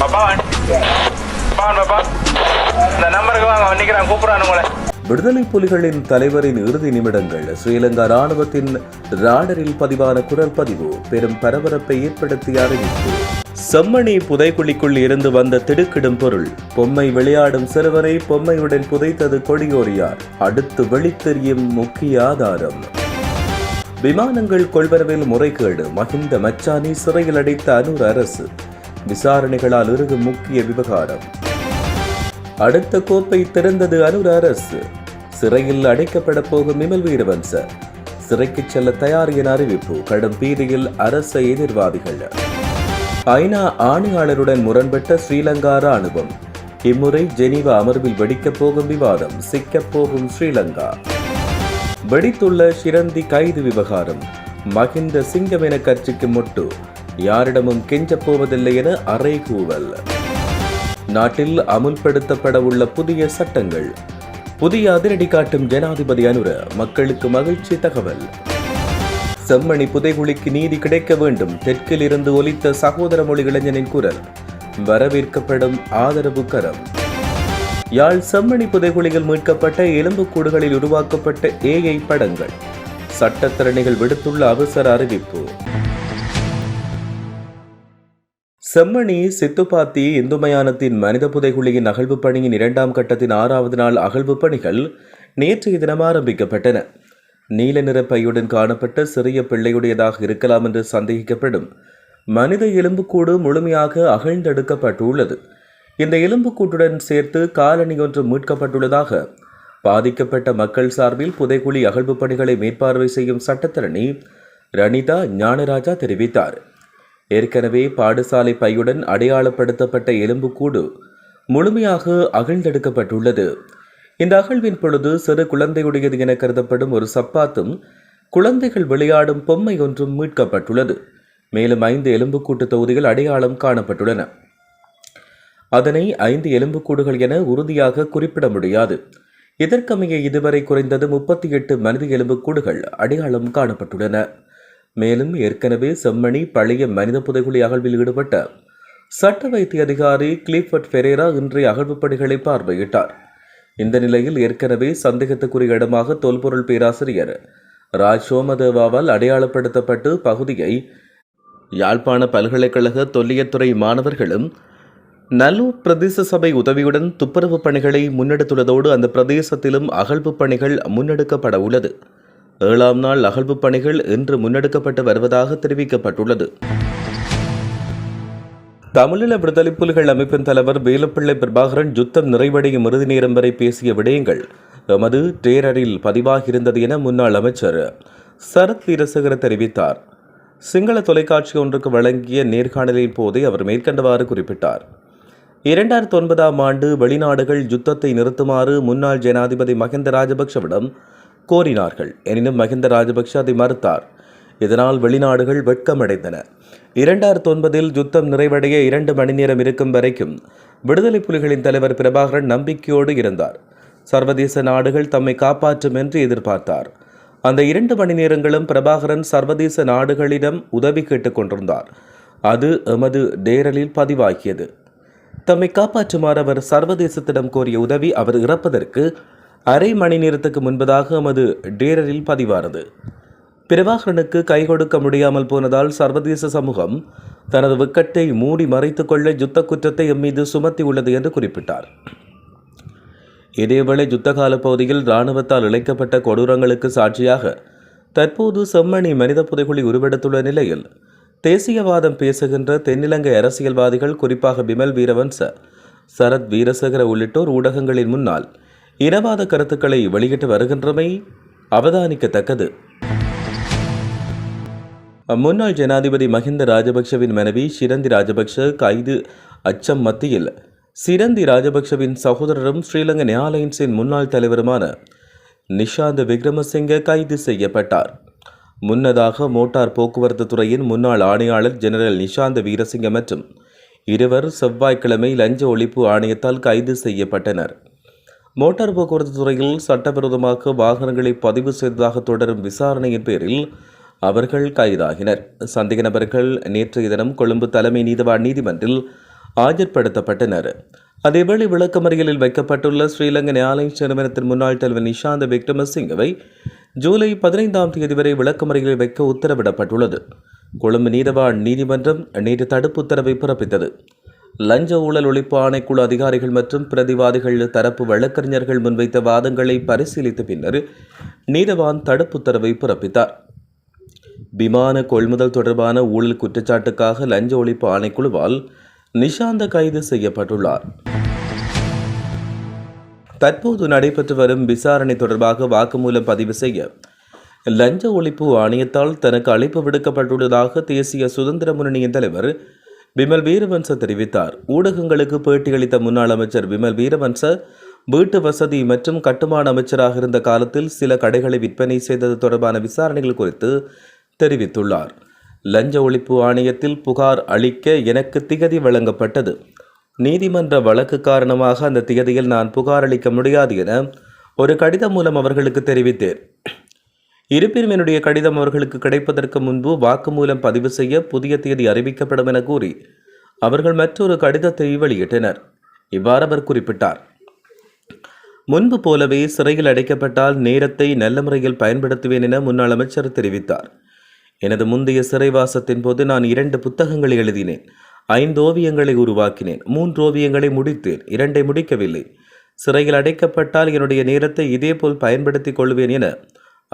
பாப்பா பாப்பா பாப்பா இந்த நம்பருக்கு வாங்க நிக்கிறேன் கூப்பிடுறான் உங்களை. விடுதலை புலிகளின் தலைவரின் இறுதி நிமிடங்கள் ஸ்ரீலங்கா ராணுவத்தின் ராடரில் பதிவான குரல் பதிவு பெரும் பரபரப்பை ஏற்படுத்திய அறிவிப்பு. செம்மணி புதைக்குழிக்குள் இருந்து வந்த திடுக்கிடும் பொருள் பொம்மை விளையாடும் சிறுவரை பொம்மையுடன் புதைத்தது கொடியோரியார் அடுத்து வெளித்தெரியும் முக்கிய ஆதாரம். விமானங்கள் கொள்வரவில் முறைகேடு மகிந்த மச்சானி சிறையில் அடைத்த அனூர் அரசு விசாரணைகளால் இறுகும் முக்கிய விவகாரம். அடுத்த கோப்பை திறந்தது அனுர அரசு. சிறையில் அடைக்கப்பட போகும் விமல் வீரவன்ச. சிறைக்கு செல்ல தயார் என அறிவிப்பு கடும் பீதியில் அரச எதிர்வாதிகள். ஐநா ஆணையாளருடன் முரண்பட்ட ஸ்ரீலங்கா ராணுவம் இம்முறை ஜெனீவா அமர்வில் வெடிக்கப் போகும் விவாதம் சிக்கப் போகும் ஸ்ரீலங்கா. வெடித்துள்ள ஷிரந்தி கைது விவகாரம். மகிந்த சிங்கமென கட்சிக்கு முட்டு. யாரிடமும் கெஞ்சப் போவதில்லை என அறைகூவல் நாட்டில் அமுல்படுத்தப்பட உள்ள புதிய சட்டங்கள். புதிய அதிரடி காட்டும் ஜனாதிபதி அனுர மக்களுக்கு மகிழ்ச்சி தகவல். செம்மணி புதைகுழிக்கு நீதி கிடைக்க வேண்டும் தெற்கில் இருந்து ஒலித்த சகோதர மொழி இளைஞனின் குரல். வரவேற்கப்படும் ஆதரவு கரம். யாழ் செம்மணி புதைகுழியில் மீட்கப்பட்ட எலும்புக்கூடுகளில் உருவாக்கப்பட்ட ஏஐ படங்கள். சட்டத்திறனிகள் விடுத்துள்ள அவசர அறிவிப்பு. செம்மணி சித்துப்பாத்தி இந்து மயானத்தின் மனித புதைகுழியின் அகழ்வு பணியின் இரண்டாம் கட்டத்தின் ஆறாவது நாள் அகழ்வு பணிகள் நேற்றைய தினம் ஆரம்பிக்கப்பட்டன. நீல நிற பையுடன் காணப்பட்ட சிறிய பிள்ளையுடையதாக இருக்கலாம் என்று சந்தேகிக்கப்படும் மனித எலும்புக்கூடு முழுமையாக அகழ்ந்தெடுக்கப்பட்டுள்ளது. இந்த எலும்புக்கூட்டுடன் சேர்த்து காலணி ஒன்று மீட்கப்பட்டுள்ளதாக பாதிக்கப்பட்ட மக்கள் சார்பில் புதைகுழி அகழ்வு பணிகளை மேற்பார்வை செய்யும் சட்டத்தரணி ரணிதா ஞானராஜா தெரிவித்தார். ஏற்கனவே பாடசாலை பையுடன் அடையாளப்படுத்தப்பட்ட எலும்புக்கூடு முழுமையாக அகழ்ந்தெடுக்கப்பட்டுள்ளது. இந்த அகழ்வின் பொழுது சிறு குழந்தையுடையது என கருதப்படும் ஒரு சப்பாத்தும் குழந்தைகள் விளையாடும் பொம்மை ஒன்றும் மீட்கப்பட்டுள்ளது. மேலும் ஐந்து எலும்புக்கூட்டு தொகுதிகள் அடையாளம் காணப்பட்டுள்ளன. அதனை ஐந்து எலும்புக்கூடுகள் என உறுதியாக குறிப்பிட முடியாது. இதற்கமைய இதுவரை குறைந்தது முப்பத்தி எட்டு மனித எலும்புக்கூடுகள் அடையாளம் காணப்பட்டுள்ளன. மேலும் ஏற்கனவே செம்மணி பழைய மனித புதைகுழி அகழ்வில் ஈடுபட்ட சட்ட வைத்திய அதிகாரி கிளிஃபர்ட் ஃபெரேரா இன்றைய அகழ்வு பணிகளை பார்வையிட்டார். இந்த நிலையில் ஏற்கனவே சந்தேகத்துக்குரிய இடமாக தொல்பொருள் பேராசிரியர் ராஜ் சோமதேவாவால் அடையாளப்படுத்தப்பட்டு பகுதியை யாழ்ப்பாண பல்கலைக்கழக தொல்லியத்துறை மாணவர்களும் நல்லூர் பிரதேச சபை உதவியுடன் துப்புரவு பணிகளை முன்னெடுத்துள்ளதோடு அந்த பிரதேசத்திலும் அகழ்வு பணிகள் முன்னெடுக்கப்பட உள்ளது. ஏழாம் நாள் அகழ்வு பணிகள் இன்று முன்னெடுக்கப்பட்டு வருவதாக தெரிவிக்கப்பட்டுள்ளது. தமிழீழ விடுதலை புலிகள் அமைப்பின் தலைவர் வேலுப்பிள்ளை பிரபாகரன் யுத்தம் நிறைவடையும் இறுதி நேரம் வரை பேசிய விடயங்கள் எமது டேரரில் பதிவாகியிருந்தது என முன்னாள் அமைச்சர் சரத் வீரசேகர தெரிவித்தார். சிங்கள தொலைக்காட்சி ஒன்றுக்கு வழங்கிய நேர்காணலின் போதே அவர் மேற்கண்டவாறு குறிப்பிட்டார். இரண்டாயிரத்தி ஒன்பதாம் ஆண்டு வெளிநாடுகள் யுத்தத்தை நிறுத்துமாறு முன்னாள் ஜனாதிபதி மஹிந்த ராஜபக்ஷவிடம் கோரினார்கள். எனினும் மஹிந்த ராஜபக்ஷ அதை மறுத்தார். இதனால் வெளிநாடுகள் வெட்கமடைந்தன. இரண்டாயிரத்தி ஒன்பதில் யுத்தம் நிறைவடைய இரண்டு மணி நேரம் இருக்கும் வரைக்கும் விடுதலை புலிகளின் தலைவர் பிரபாகரன் நம்பிக்கையோடு இருந்தார். சர்வதேச நாடுகள் தம்மை காப்பாற்றும் என்று எதிர்பார்த்தார். அந்த இரண்டு மணி நேரங்களும் பிரபாகரன் சர்வதேச நாடுகளிடம் உதவி கேட்டுக் கொண்டிருந்தார். அது எமது டேரலில் பதிவாகியது. தம்மை காப்பாற்றுமாறு அவர் சர்வதேசத்திடம் கோரிய உதவி அவர் இறப்பதற்கு அரை மணி நேரத்துக்கு முன்பதாக எமது டேரரில் பதிவானது. பிரபாகரனுக்கு கை கொடுக்க முடியாமல் போனதால் சர்வதேச சமூகம் தனது விக்கட்டை மூடி மறைத்துக் கொள்ள யுத்த குற்றத்தை எம் மீது சுமத்தி உள்ளது என்று குறிப்பிட்டார். இதேவேளை யுத்த கால பகுதியில் இராணுவத்தால் இழைக்கப்பட்ட கொடூரங்களுக்கு சாட்சியாக தற்போது செம்மணி மனித புதைகுழி உருவெடுத்துள்ள நிலையில் தேசியவாதம் பேசுகின்ற தென்னிலங்கை அரசியல்வாதிகள் குறிப்பாக பிமல் வீரவன்ச சரத் வீரசேகர உள்ளிட்டோர் ஊடகங்களின் முன்னால் இனவாத கருத்துக்களை வெளியிட்டு வருகின்றமை அவதானிக்கத்தக்கது. முன்னாள் ஜனாதிபதி மஹிந்த ராஜபக்ஷவின் மனைவி ஷிரந்தி ராஜபக்ஷ கைது அச்சம் மத்தியில் சிரந்தி ராஜபக்ஷவின் சகோதரரும் ஸ்ரீலங்கா நியாலயன்ஸின் முன்னாள் தலைவருமான நிஷாந்த் விக்ரமசிங்க கைது செய்யப்பட்டார். முன்னதாக மோட்டார் போக்குவரத்து துறையின் முன்னாள் ஆணையாளர் ஜெனரல் நிஷாந்த் வீரசிங்க மற்றும் இருவர் செவ்வாய்க்கிழமை லஞ்ச ஒழிப்பு ஆணையத்தால் கைது செய்யப்பட்டனர். மோட்டார் போக்குவரத்து துறையில் சட்டவிரோதமாக வாகனங்களை பதிவு செய்ததாக தொடரும் விசாரணையின் பேரில் அவர்கள் கைதாகினர். சந்தேக நபர்கள் நேற்றைய தினம் கொழும்பு தலைமை நீதிவான் நீதிமன்றில் ஆஜர்படுத்தப்பட்டனர். அதேவேளை விளக்கமறியலில் வைக்கப்பட்டுள்ள ஸ்ரீலங்கன் ஏர்லைன்ஸ் நிறுவனத்தின் முன்னாள் தலைவர் நிஷாந்த விக்ரமசிங்கவை ஜூலை பதினைந்தாம் தேதி வரை விளக்கமறியலில் வைக்க உத்தரவிடப்பட்டுள்ளது. கொழும்பு நீதவான் நீதிமன்றம் நேற்று தடுப்பு உத்தரவை பிறப்பித்தது. லஞ்ச ஊழல் ஒழிப்பு ஆணைக்குழு அதிகாரிகள் மற்றும் பிரதிவாதிகள் தரப்பு வழக்கறிஞர்கள் முன்வைத்த வாதங்களை பரிசீலித்த பின்னர் நீதவான் தடுப்பு உத்தரவை பிறப்பித்தார். விமான கொள்முதல் தொடர்பான ஊழல் குற்றச்சாட்டுக்காக லஞ்ச ஒழிப்பு ஆணைக்குழுவால் நிஷாந்த கைது செய்யப்பட்டுள்ளார். தற்போது நடைபெற்று வரும் விசாரணை தொடர்பாக வாக்குமூலம் பதிவு செய்ய லஞ்ச ஒழிப்பு ஆணையத்தால் தனக்கு அழைப்பு விடுக்கப்பட்டுள்ளதாக தேசிய சுதந்திர முன்னணியின் தலைவர் விமல் வீரவன்ச தெரிவித்தார். ஊடகங்களுக்கு பேட்டியளித்த முன்னாள் அமைச்சர் விமல் வீரவன்ச வீட்டு வசதி மற்றும் கட்டுமான அமைச்சராக இருந்த காலத்தில் சில கடைகளை விற்பனை செய்தது தொடர்பான விசாரணைகள் குறித்து தெரிவித்துள்ளார். லஞ்ச ஒழிப்பு ஆணையத்தில் புகார் அளிக்க எனக்கு திகதி வழங்கப்பட்டது. நீதிமன்ற வழக்கு காரணமாக அந்த திகதியில் நான் புகார் அளிக்க முடியாது என ஒரு கடிதம் மூலம் அவர்களுக்கு தெரிவித்தேன். இருப்பினும் என்னுடைய கடிதம் அவர்களுக்கு கிடைப்பதற்கு முன்பு வாக்குமூலம் பதிவு செய்ய புதிய தேதி அறிவிக்கப்படும் என கூறி அவர்கள் மற்றொரு கடிதத்தை வெளியிட்டனர். இவ்வாறு அவர் குறிப்பிட்டார். முன்பு போலவே சிறையில் அடைக்கப்பட்டால் நேரத்தை நல்ல முறையில் பயன்படுத்துவேன் என முன்னாள் அமைச்சர் தெரிவித்தார். எனது முந்தைய சிறைவாசத்தின் போது நான் இரண்டு புத்தகங்களை எழுதினேன். ஐந்து ஓவியங்களை உருவாக்கினேன். மூன்று ஓவியங்களை முடித்தேன். இரண்டை முடிக்கவில்லை. சிறையில் அடைக்கப்பட்டால் என்னுடைய நேரத்தை இதேபோல் பயன்படுத்திக் கொள்வேன் என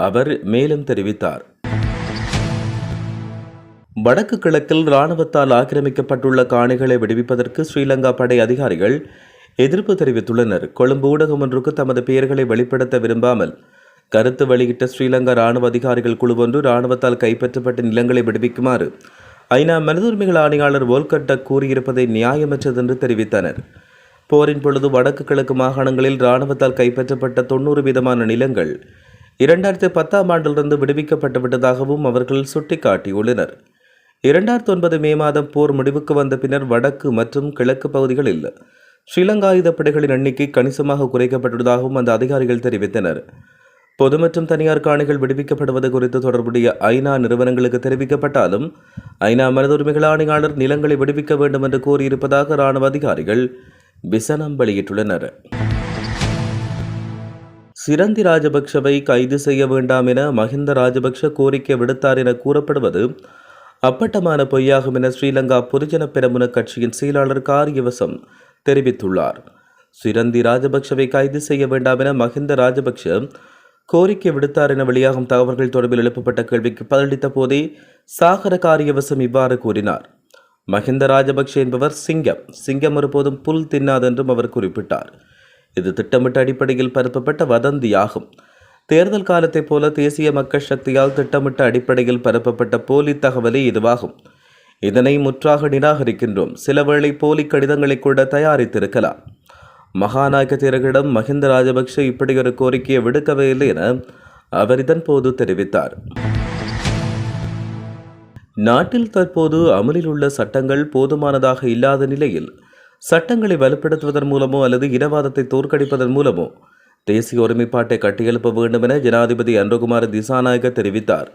அவர் மேலும் தெரிவித்தார். வடக்கு கிழக்கில் இராணுவத்தால் ஆக்கிரமிக்கப்பட்டுள்ள காணிகளை விடுவிப்பதற்கு ஸ்ரீலங்கா படை அதிகாரிகள் எதிர்ப்பு தெரிவித்துள்ளனர். கொழும்பு ஊடகம் ஒன்றுக்கு தமது பெயர்களை வெளிப்படுத்த விரும்பாமல் கருத்து வெளியிட்ட ஸ்ரீலங்கா இராணுவ அதிகாரிகள் குழு ஒன்று இராணுவத்தால் கைப்பற்றப்பட்ட நிலங்களை விடுவிக்குமாறு ஐநா மனித உரிமைகள் ஆணையாளர் வோல்கட்டக் கூறியிருப்பதை நியாயமற்றது என்று தெரிவித்தனர். போரின் பொழுது வடக்கு கிழக்கு மாகாணங்களில் இராணுவத்தால் கைப்பற்றப்பட்ட தொண்ணூறு வீதமான நிலங்கள் இரண்டாயிரத்தி பத்தாம் ஆண்டிலிருந்து விடுவிக்கப்பட்டு விட்டதாகவும் அவர்கள் சுட்டிக்காட்டியுள்ளனர். இரண்டாயிரத்தி ஒன்பது மே மாதம் போர் முடிவுக்கு வந்த பின்னர் வடக்கு மற்றும் கிழக்கு பகுதிகளில் ஸ்ரீலங்கா ஆயுதப்படைகளின் எண்ணிக்கை கணிசமாக குறைக்கப்பட்டுள்ளதாகவும் அந்த அதிகாரிகள் தெரிவித்தனர். பொது மற்றும் தனியார் காணிகள் விடுவிக்கப்படுவது குறித்து தொடர்புடைய ஐநா நிறுவனங்களுக்கு தெரிவிக்கப்பட்டாலும் ஐநா மனித உரிமைகள் ஆணையாளர் நிலங்களை விடுவிக்க வேண்டும் என்று கூறியிருப்பதாக இராணுவ அதிகாரிகள் விசனம் வெளியிட்டுள்ளனர். சிரந்தி ராஜபக்ஷவை கைது செய்ய வேண்டாம் என மஹிந்த ராஜபக்ஷ கோரிக்கை விடுத்தார் என கூறப்படுவது அப்பட்டமான பொய்யாகும் என ஸ்ரீலங்கா பொதுஜன பெரமுன கட்சியின் செயலாளர் காரியவசம் தெரிவித்துள்ளார். சிரந்தி ராஜபக்ஷவை கைது செய்ய வேண்டாம் என மஹிந்த ராஜபக்ஷ கோரிக்கை விடுத்தார் என வெளியாகும் தகவல்கள் தொடர்பில் எழுப்பப்பட்ட கேள்விக்கு பதிலளித்த போதே சாகர காரியவசம் இவ்வாறு கூறினார். மஹிந்த ராஜபக்ஷ என்பவர் சிங்கம். சிங்கம் ஒருபோதும் புல் தின்னாதென்றும் அவர் குறிப்பிட்டார். இது திட்டமிட்ட அடிப்படையில் பரப்பப்பட்ட வதந்தியாகும். தேர்தல் காலத்தைப் போல தேசிய மக்கள் சக்தியால் திட்டமிட்ட அடிப்படையில் பரப்பப்பட்ட போலி தகவலே இதுவாகும். இதனை முற்றாக நிராகரிக்கின்றோம். சிலவேளை போலி கடிதங்களை கூட தயாரித்திருக்கலாம். மகாநாயக தேரர்களிடம் மஹிந்த ராஜபக்ஷ இப்படி ஒரு கோரிக்கையை விடுக்கவே இல்லை என அவர் இதன்போது தெரிவித்தார். நாட்டில் தற்போது அமலில் உள்ள சட்டங்கள் போதுமானதாக இல்லாத நிலையில் சட்டங்களை வலுப்படுத்துவதன் மூலமோ அல்லது இனவாதத்தை தோற்கடிப்பதன் மூலமோ தேசிய ஒருமைப்பாட்டை கட்டியெழுப்ப வேண்டும் என ஜனாதிபதி அன்றகுமார திசாநாயக்க தெரிவித்தார்.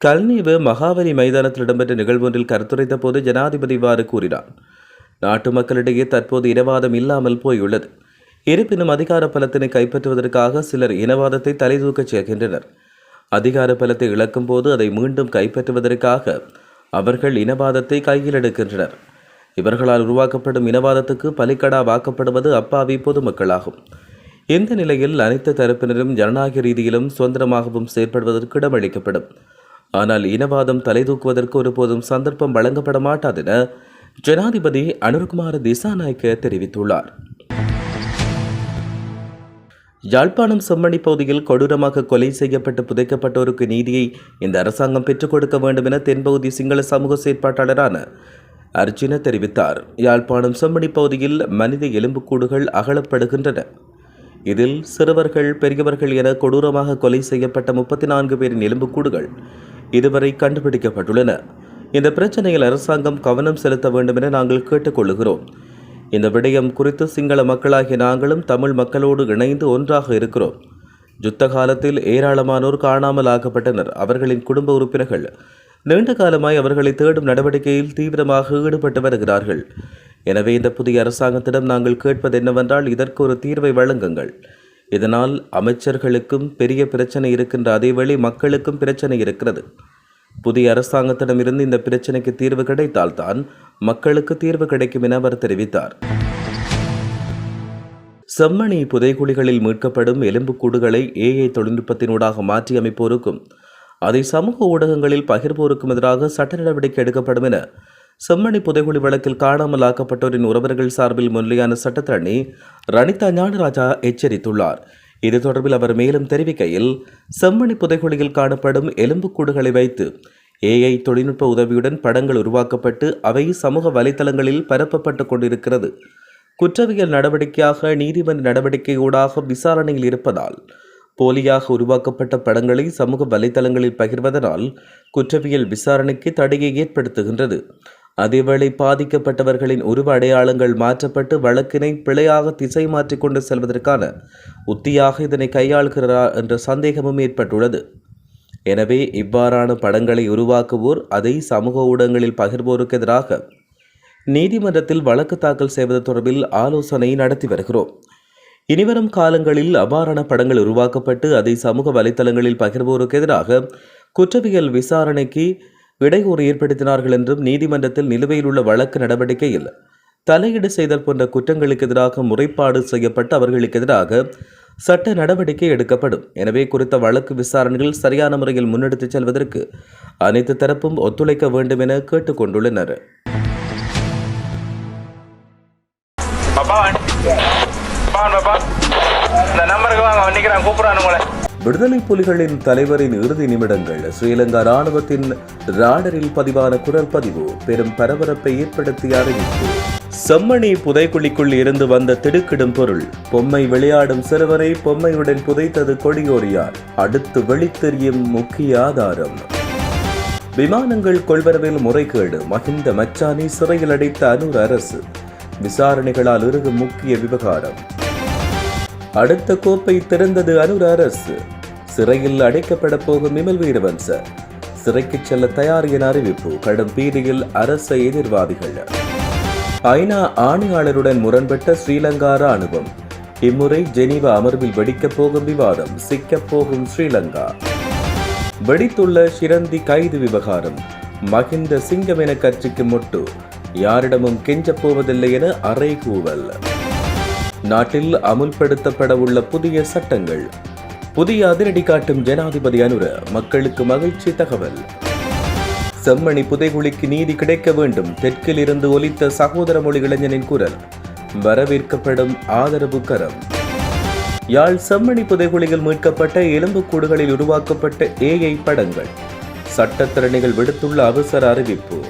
கல்நீவு மகாவலி மைதானத்தில் இடம்பெற்ற நிகழ்வொன்றில் கருத்துரைத்த போது ஜனாதிபதி இவ்வாறு கூறினார். நாட்டு மக்களிடையே தற்போது இனவாதம் இல்லாமல் போயுள்ளது. இருப்பினும் அதிகார பலத்தினை கைப்பற்றுவதற்காக சிலர் இனவாதத்தை தலைதூக்கச் செய்கின்றனர். அதிகார பலத்தை இழக்கும் போது அதை மீண்டும் கைப்பற்றுவதற்காக அவர்கள் இனவாதத்தை கையில் எடுக்கின்றனர். இவர்களால் உருவாக்கப்படும் இனவாதத்துக்கு பலிக்கடா வாக்கப்படுவது அப்பாவி பொதுமக்களாகும். இந்த நிலையில் அனைத்து தரப்பினரும் ஜனநாயக ரீதியிலும் சுதந்திரமாகவும் செயற்படுவதற்கு இடமளிக்கப்படும். ஆனால் இனவாதம் தலைதூக்குவதற்கு ஒருபோதும் சந்தர்ப்பம் வழங்கப்பட மாட்டாதென ஜனாதிபதி அனுர்குமார் திசாநாயக்க தெரிவித்துள்ளார். யாழ்ப்பாணம் செம்மணி பகுதியில் கொடூரமாக கொலை செய்யப்பட்டு புதைக்கப்பட்டோருக்கு நீதியை இந்த அரசாங்கம் பெற்றுக் கொடுக்க வேண்டும் என தென்பகுதி சிங்கள சமூக செயற்பாட்டாளரான அர்ஜுன தெரிவித்தார். யாழ்ப்பாணம் செம்மணி பகுதியில் மனித எலும்புக்கூடுகள் அகலப்படுகின்றன. இதில் சிறுவர்கள் பெரியவர்கள் என கொடூரமாக கொலை செய்யப்பட்ட முப்பத்தி நான்கு பேரின் எலும்புக்கூடுகள் இதுவரை கண்டுபிடிக்கப்பட்டுள்ளன. இந்த பிரச்சனையில் அரசாங்கம் கவனம் செலுத்த வேண்டும் என நாங்கள் கேட்டுக்கொள்கிறோம். இந்த விடயம் குறித்து சிங்கள மக்களாகிய நாங்களும் தமிழ் மக்களோடு இணைந்து ஒன்றாக இருக்கிறோம். யுத்த காலத்தில் ஏராளமானோர் காணாமல் ஆக்கப்பட்டனர் அவர்களின் குடும்ப உறுப்பினர்கள் நீண்ட காலமாய் அவர்களை தேடும் நடவடிக்கையில் தீவிரமாக ஈடுபட்டு வருகிறார்கள். எனவே இந்த புதிய அரசாங்கத்திடம் நாங்கள் கேட்பது என்னவென்றால் இதற்கு ஒரு தீர்வை வழங்குங்கள். இதனால் அமைச்சர்களுக்கும் பெரிய பிரச்சனை இருக்கின்ற அதேவேளை மக்களுக்கும் பிரச்சனை இருக்கிறது. புதிய அரசாங்கத்திடமிருந்து இந்த பிரச்சனைக்கு தீர்வு கிடைத்தால்தான் மக்களுக்கு தீர்வு கிடைக்கும் என அவர் தெரிவித்தார். செம்மணி புதைகுழிகளில் மீட்கப்படும் எலும்புக்கூடுகளை ஏஐ தொழில்நுட்பத்தினூடாக மாற்றியமைப்போருக்கும் அதை சமூக ஊடகங்களில் பகிர்வோருக்கும் எதிராக சட்ட நடவடிக்கை எடுக்கப்படும் என செம்மணி புதைகுழி வழக்கில் காணாமல் ஆக்கப்பட்டோரின் உறவர்கள் சார்பில் முன்னிலையான சட்டத்தரணி ரணிதா ஞானராஜா எச்சரித்துள்ளார். இது தொடர்பில் அவர் மேலும் தெரிவிக்கையில் செம்மணி புதைகுழியில் காணப்படும் எலும்புக்கூடுகளை வைத்து ஏஐ தொழில்நுட்ப உதவியுடன் படங்கள் உருவாக்கப்பட்டு அவை சமூக வலைதளங்களில் பரப்பப்பட்டு கொண்டிருக்கிறது. குற்றவியல் நடவடிக்கையாக நீதிமன்ற நடவடிக்கையூடாக விசாரணையில் இருப்பதால் போலியாக உருவாக்கப்பட்ட படங்களை சமூக வலைதளங்களில் பகிர்வதனால் குற்றவியல் விசாரணைக்கு தடையை ஏற்படுத்துகின்றது. அதேவேளை பாதிக்கப்பட்டவர்களின் உருவ அடையாளங்கள் மாற்றப்பட்டு வழக்கினை பிழையாக திசை மாற்றிக் கொண்டு செல்வதற்கான உத்தியாக இதனை கையாளுகிறாரா என்ற சந்தேகமும் ஏற்பட்டுள்ளது. எனவே இவ்வாறான படங்களை உருவாக்குவோர் அதை சமூக ஊடகங்களில் பகிர்வோருக்கு எதிராக நீதிமன்றத்தில் வழக்கு தாக்கல் செய்வது தொடர்பில் ஆலோசனை நடத்தி வருகிறோம். இனிவரும் காலங்களில் அபாரண படங்கள் உருவாக்கப்பட்டு அதை சமூக வலைத்தளங்களில் பகிர்வோருக்கு எதிராக குற்றவியல் விசாரணைக்கு இடையூறு ஏற்படுத்தினார்கள் என்றும் நீதிமன்றத்தில் நிலுவையில் உள்ள வழக்கு நடவடிக்கையில் தலையீடு செய்தல் போன்ற குற்றங்களுக்கு எதிராக முறைப்பாடு செய்யப்பட்டு அவர்களுக்கு எதிராக சட்ட நடவடிக்கை எடுக்கப்படும். எனவே குறித்த வழக்கு விசாரணைகள் சரியான முறையில் முன்னெடுத்துச் செல்வதற்கு அனைத்து தரப்பும் ஒத்துழைக்க வேண்டும் என கேட்டுக்கொண்டுள்ளனர். விடுதலை புலிகளின் தலைவரின் இறுதி நிமிடங்கள். ஸ்ரீலங்கா ராணுவத்தின் ராடரில் பதிவான குரல் பதிவு பெரும் பரபரப்பை ஏற்படுத்தி அறிவிப்பு. செம்மணி புதைக்குழிக்குள் இருந்து வந்த திடுக்கிடும் பொருள். பொம்மை விளையாடும் சிறுவரை பொம்மையுடன் புதைத்தது கொடியோரியார். அடுத்து வெளித்தெரியும் முக்கிய ஆதாரம். விமானங்கள் கொள்வரவில் முறைகேடு. மகிந்த மச்சானை சிறையில் அடைத்த அனூர் அரசு. விசாரணைகளால் இறுகும் முக்கிய விவகாரம். அடுத்த கோப்பை திறந்தது அனுர அரசு. சிறையில் அடைக்கப்பட போகும் விமல் வீரவன்ச சிறைக்கு செல்ல தயார் என அறிவிப்பு கடும் பீதியில் அரச எதிர்வாதிகள். ஐநா ஆணையாளருடன் முரண்பட்ட ஸ்ரீலங்கா ராணுவம் இம்முறை ஜெனீவா அமர்வில் வெடிக்கப் போகும் விவாதம் சிக்கப் போகும் ஸ்ரீலங்கா. வெடித்துள்ள ஷிரந்தி கைது விவகாரம். மகிந்த சிங்கம் என கட்சிக்கு முட்டு. யாரிடமும் கெஞ்சப் போவதில்லை என அறைகூவல். நாட்டில் அமுல்படுத்தப்பட உள்ள புதிய சட்டங்கள். புதிய அதிரடி காட்டும் ஜனாதிபதி அனுர மக்களுக்கு மகிழ்ச்சி தகவல். செம்மணி புதைகுழிக்கு நீதி கிடைக்க வேண்டும் தெற்கில் இருந்து ஒலித்த சகோதர மொழி இளைஞனின் குரல். வரவேற்கப்படும் ஆதரவு கரம். யாழ் செம்மணி புதைகுழியில் மீட்கப்பட்ட எலும்புக்கூடுகளில் உருவாக்கப்பட்ட ஏஐ படங்கள். சட்டத்திறனிகள் விடுத்துள்ள அவசர அறிவிப்பு.